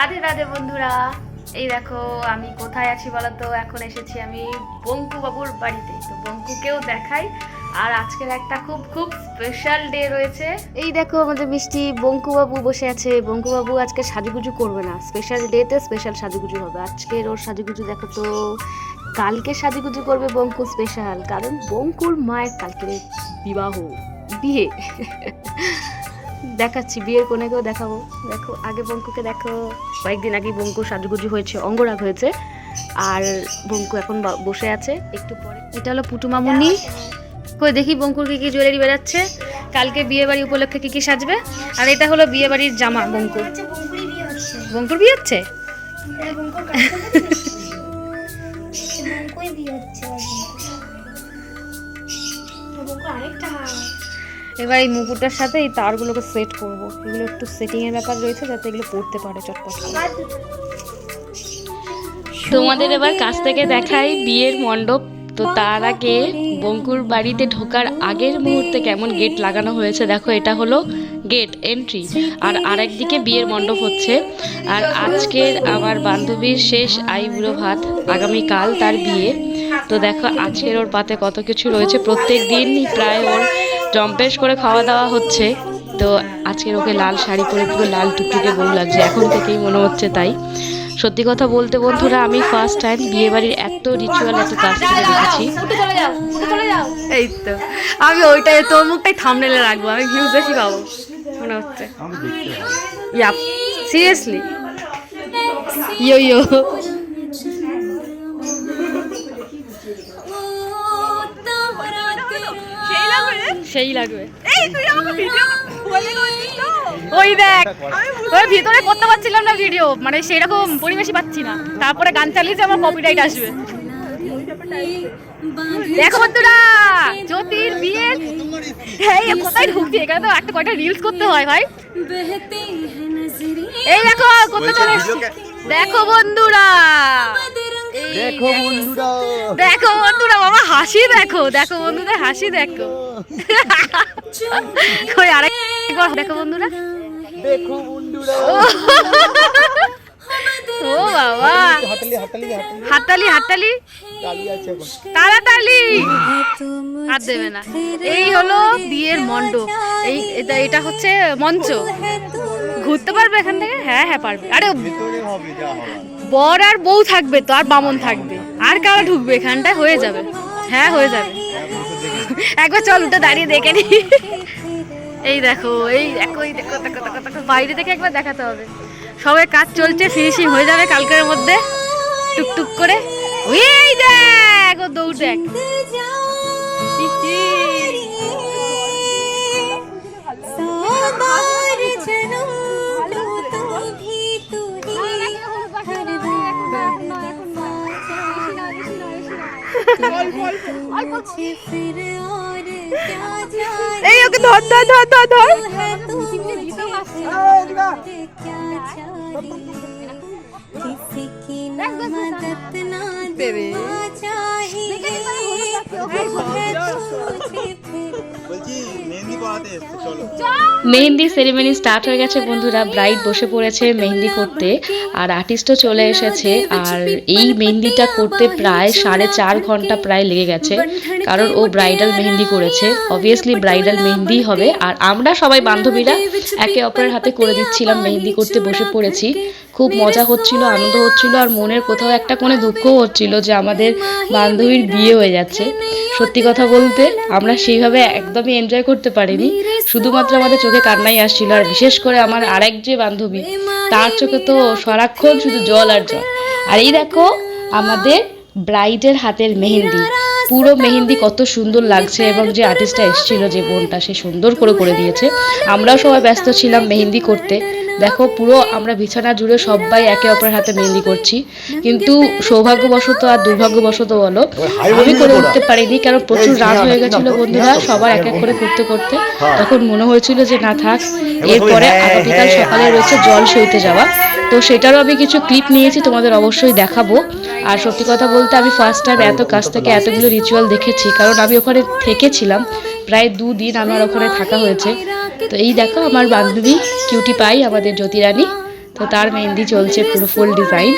রাধে রাধে বন্ধুরা। এই দেখো, আমি কোথায় আছি বলতো? এখন এসেছি আমি বঙ্কু বাবুর বাড়িতে। তো বঙ্কুকেও দেখাই। আর আজকের একটা খুব খুব স্পেশাল ডে রয়েছে। এই দেখো, আমাদের মিষ্টি বঙ্কু বাবু বসে আছে। বঙ্কু বাবু আজকে সাজুগুজু করবে না। স্পেশাল ডেতে স্পেশাল সাজুগুজু হবে। আজকের ওর সাজুগুজু দেখো তো। কালকে সাজুগুজু করবে বঙ্কু স্পেশাল কারণ বঙ্কুর মায়ের কালকে বিবাহ, বিয়ে। দেখাচ্ছি বিয়ের কোনেকেও দেখাবো। দেখো আগে বঙ্কুকে দেখো। কয়েকদিন আগে বঙ্কু সাজুগুজু হয়েছে অঙ্গরাগ হয়েছে। আর বঙ্কু এখন বসে আছে একটু পরে। এটা হলো পুটু মামুনি। কই দেখি বঙ্কুর কি কি জুয়েলারি বেরাচ্ছে কালকে বিয়ে বাড়ি উপলক্ষে কি কি সাজবে? আর এটা হলো বিয়ে বাড়ির জামা বঙ্কুর। হচ্ছে। বঙ্কুর বিয়ে হচ্ছে? বঙ্কুর। বঙ্কুর আরেকটা। এবার এই মুকুটটার সাথে এই তারগুলোকে সেট করব। এগুলো একটু সেটিং এর ব্যাপার রয়েছে যাতে এগুলো পড়তে পারে চটপট। তোমাদের এবার কাছ থেকে দেখাই বিয়ের মণ্ডপ। তো তার আগে বঙ্কুর বাড়িতে ঢোকার আগের মুহূর্তে কেমন গেট লাগানো হয়েছে দেখো, এটা হলো গেট এন্ট্রি আর আরেকদিকে বিয়ের মণ্ডপ হচ্ছে। আর আজকের আমার বান্ধবীর শেষ আইবুড়ো ভাত আগামীকাল তার বিয়ে। তো দেখো, আজকের ওর পাতে কত কিছু রয়েছে। প্রত্যেক দিন প্রায় ওর জম্পেশ করে খাওয়া দাওয়া হচ্ছে। তো আজকের ওকে লাল শাড়ি পরে পুরো লাল টুকটুকে বউ লাগছে। এখন থেকেই মনে হচ্ছে তাই। সত্যি কথা বলতে বন্ধুরা আমি ফার্স্ট টাইম বিয়ে বাড়ির এত রিচুয়াল এত থেকে দেখেছি। এই তো। আমি ওইটাই তোর মুখটাই থামনেলে রাখব। আমি ভিউজ বেশি পাবো। মনে হচ্ছে। ইয়া সিরিয়াসলি ইয়ো ইয়ো সেই লাগবে। ওই দেখ ওই ভিতরে করতে পারছিলাম না ভিডিও মানে সেরকম পরিবেশই পাচ্ছি না। তারপরে গান চালিয়েছে আমার কপিরাইট আসবে। দেখো বন্ধুরা জ্যোতির বিয়ে এই কোথায় ঢুকছি? এখানে তো একটা কয়টা রিলস করতে হয় ভাই। এই দেখো করতে চলে দেখো বন্ধুরা। দেখো বন্ধুরা। দেখো বন্ধুরা বাবা হাসি দেখো। দেখো বন্ধুদের হাসি দেখো। কই আরেক দেখো বন্ধুরা। দেখো বন্ধুরা। ও বাবা। হাতালি হাতালি তাড়াতাড়ি। হাত দেবে না। এই হলো বিয়ের মণ্ডপ। এই এটা এটা হচ্ছে মঞ্চ। ঘুরতে পারবে এখান থেকে? হ্যাঁ হ্যাঁ পারবে। আরে ভেতরে হবে যা হবে। বর আর বউ থাকবে তো, আর বামন থাকবে। আর কারা ঢুকবে? এখানটায় হয়ে যাবে। হ্যাঁ হয়ে যাবে। একবার চল উঠে দাঁড়িয়ে দেখে নি। এই দেখো এই দেখো এই দেখো বাইরে থেকে একবার দেখাতে হবে। সবাই কাজ চলছে, ফিনিশিং হয়ে যাবে কালকের মধ্যে। টুকটুক করে। দেখ, ও দৌড় দেখ। এই ওকে ধর ধর ধর ধর ধর किसी की মেহেন্দি সেরিমনি স্টার্ট হয়ে গেছে, বন্ধুরা। ব্রাইড বসে পড়েছে মেহেন্দি করতে, আর আর্টিস্টও চলে এসেছে। আর এই মেহেন্দিটা করতে প্রায় সাড়ে চার ঘণ্টা প্রায় লেগে গেছে, কারণ ও ব্রাইডাল মেহেন্দি করেছে। অবভিয়াসলি ব্রাইডাল মেহেন্দি হবে, আর আমরা সবাই বান্ধবীরা একে অপরের হাতে করে দিচ্ছিলাম, মেহেন্দি করতে বসে পড়েছি। খুব মজা হচ্ছিল, আনন্দ হচ্ছিল আর মনের কোথাও একটা কোণে দুঃখও হচ্ছিল যে আমাদের বান্ধবীর বিয়ে হয়ে যাচ্ছে। সত্যি কথা বলতে আমরা সেইভাবে একদমই এনজয় করতে পারিনি। শুধুমাত্র আমাদের চোখে কান্নাই আসছিল আর বিশেষ করে আমার আরেক যে বান্ধবী, তার চোখে তো সারাক্ষণ শুধু জল আর জল। আর এই দেখো, আমাদের ব্রাইডের হাতের মেহেন্দি। পুরো মেহেন্দি কত সুন্দর লাগছে এবং যে আর্টিস্টটা এসেছিল যে বোনটা সে সুন্দর করে করে দিয়েছে। আমরাও সবাই ব্যস্ত ছিলাম মেহেন্দি করতে। দেখো পুরো আমরা বিছানা জুড়ে সবাই একে অপরের হাতে মেহেন্দি করছি। কিন্তু সৌভাগ্যবশত আর দুর্ভাগ্যবশত বলো আমি করে উঠতে পারিনি কারণ প্রচুর রাত হয়ে গেছিল বন্ধুরা সবার এক এক করে করতে করতে। তখন মনে হয়েছিল যে না থাক এরপরে আগামীকাল সকালে রয়েছে জল সইতে যাওয়া। তো সেটারও আমি কিছু ক্লিপ নিয়েছি, তোমাদের অবশ্যই দেখাবো। আর সত্যি কথা বলতে আমি ফার্স্ট টাইম এত কাছ থেকে এতগুলো রিচুয়াল দেখেছি, কারণ আমি ওখানে থেকেছিলাম, প্রায় দুদিন আমার ওখানে থাকা হয়েছে। তো এই দেখো আমার বান্ধবী কিউটি পাই আমাদের জ্যোতিরানী। তো তার মেহেন্দি চলছে পুরো ফুল ডিজাইন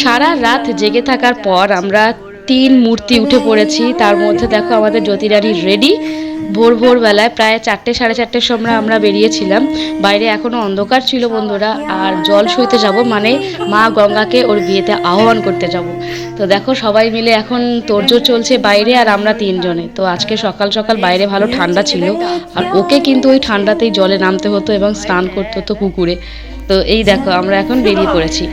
সারা রাত জেগে থাকার পর আমরা তিন মূর্তি উঠে পড়েছি, তার মধ্যে দেখো আমাদের জ্যোতিরানী রেডি ভোর ভোর বেলায় প্রায় চারটে, সাড়ে চারটের সময় আমরা বেরিয়েছিলাম। বাইরে এখনও অন্ধকার ছিল বন্ধুরা, আর জল সইতে যাব মানে মা গঙ্গাকে ওর বিয়েতে আহ্বান করতে যাব। তো দেখো সবাই মিলে এখন তোড়জোড় চলছে বাইরে আর আমরা তিনজনে। তো আজকে সকাল সকাল বাইরে ভালো ঠান্ডা ছিল, আর ওকে কিন্তু ওই ঠান্ডাতেই জলে নামতে হতো এবং স্নান করতে হতো পুকুরে। তো এই দেখো আমরা এখন বেরিয়ে পড়েছি।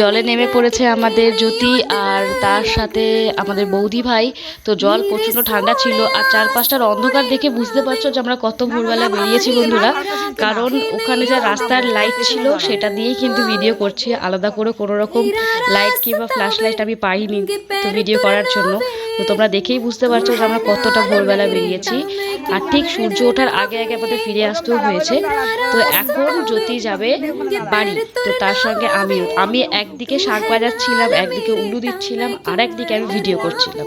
জলে নেমে পড়েছে আমাদের জ্যোতি আর তার সাথে আমাদের বৌদি ভাই। তো জল প্রচণ্ড ঠান্ডা ছিল আর চারপাশটার অন্ধকার দেখে বুঝতে পারছ যে আমরা কত ভোরবেলা বেরিয়েছি বন্ধুরা। কারণ ওখানে যা রাস্তার লাইট ছিল সেটা দিয়েই কিন্তু ভিডিও করছি। আলাদা করে কোনো রকম লাইট কিংবা ফ্ল্যাশ লাইট আমি পাইনি তো ভিডিও করার জন্য। তো তোমরা দেখেই বুঝতে পারছ যে আমরা কতটা ভোরবেলা বেরিয়েছি। আর ঠিক সূর্য ওঠার আগে আগে আমাদের ফিরে আসতেও হয়েছে। তো এখন জ্যোতি যাবে বাড়ি। তো তার সঙ্গে আমিও। আমি একদিকে শাক বাজাচ্ছিলাম, একদিকে উলু দিচ্ছিলাম আর একদিকে আমি ভিডিও করছিলাম।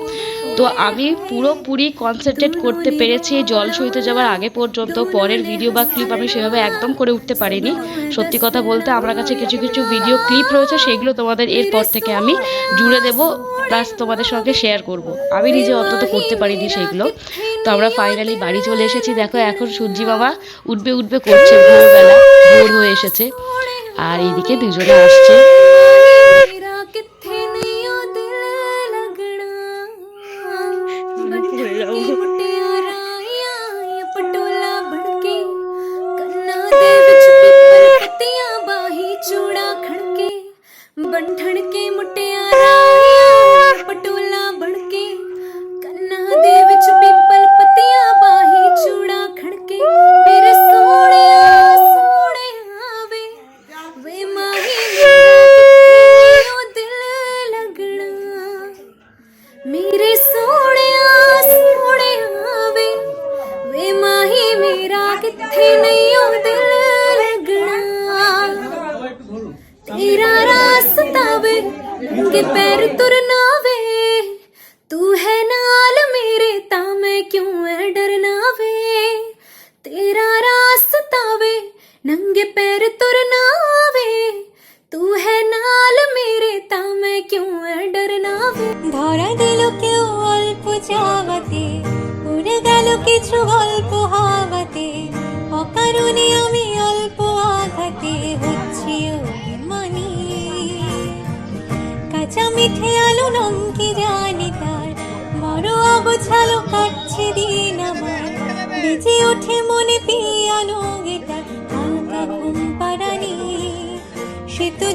তো আমি পুরোপুরি কনসেন্ট্রেট করতে পেরেছি, জল সইতে যাওয়ার আগে পর্যন্ত। পরের ভিডিও বা ক্লিপ আমি সেভাবে একদম করে উঠতে পারিনি। সত্যি কথা বলতে আমার কাছে কিছু কিছু ভিডিও ক্লিপ রয়েছে, সেগুলো তোমাদের এরপর থেকে আমি জুড়ে দেব প্লাস তোমাদের সঙ্গে শেয়ার করব। আমি নিজে অন্তত করতে পারিনি সেগুলো। তো আমরা ফাইনালি বাড়ি চলে এসেছি। দেখো, এখন সূর্যি বাবা উঠবে উঠবে করছে। ভোরবেলা ভোর হয়ে এসেছে। আর এইদিকে দুজনে আসছে। ਬੰਠਣ ਕੇ ਮੁਟਿਆਰਾਂ ਪਟੋਲਾ ਬਣ ਕੇ ਕੰਨਾਂ ਦੇ ਵਿੱਚ ਪਿੱਪਲ ਪੱਤੀਆਂ ਬਾਹੀ ਚੂੜਾ ਖੜਕੇ ਮੇਰੇ ਸੋਹਣਿਆ ਸੋਹਣਿਆ ਵੇ ਵੇ ਮਾਹੀ ਮੇਰਾ ਕਿੱਥੇ ਦਿਲ ਲੱਗਣਾ। ਮੇਰੇ ਸੋਹਣਿਆ ਸੋਹਣਿਆ ਵੇ ਵੇ ਮਾਹੀ ਮੇਰਾ ਕਿੱਥੇ ਨਹੀਂ के पैर तुरना वे। तू है नाल मेरे ता मैं क्यों है डरना वे? तेरा रास्ता वे, नंगे पैर तुरना वे। तू है नाल मेरे ता मैं क्यों है डरना वे? धारा दिलो के ओल অল্প उड़ गलो के छुगल पुहावती, ओ करुनी अमी অগোছালো কাটছে দিন আমার। বেজে ওঠে মনে পিয়ানো গেটা হালকা ঘুম পাড়ানি। সে তো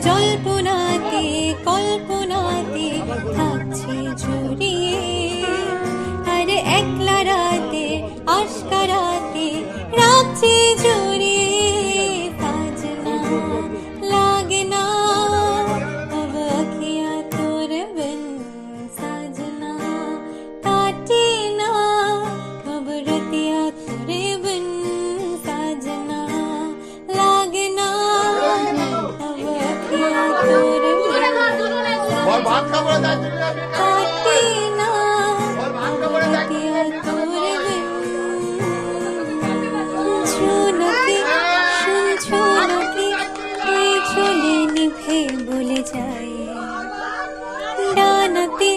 যায় ডানাতে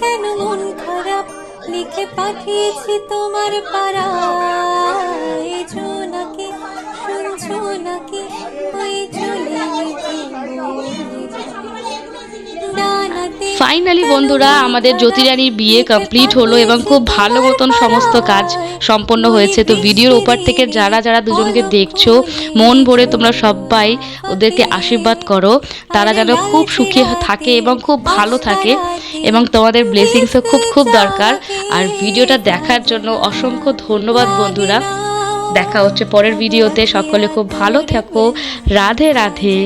কেন মন খারাপ? লিখে পাঠিয়েছি তোমার পাড়ায়। ফাইনালি বন্ধুরা, আমাদের জ্যোতিরানীর বিয়ে কমপ্লিট হলো এবং খুব ভালো মতন সমস্ত কাজ সম্পন্ন হয়েছে। তো ভিডিওর ওপার থেকে যারা যারা দুজনকে দেখছ, মন ভরে তোমরা সবাই ওদেরকে আশীর্বাদ করো। তারা যেন খুব সুখী থাকে এবং খুব ভালো থাকে এবং তোমাদের ব্লেসিংসও খুব খুব দরকার। আর ভিডিওটা দেখার জন্য অসংখ্য ধন্যবাদ, বন্ধুরা। দেখা হচ্ছে পরের ভিডিওতে। সকলে খুব ভালো থাকো। রাধে রাধে।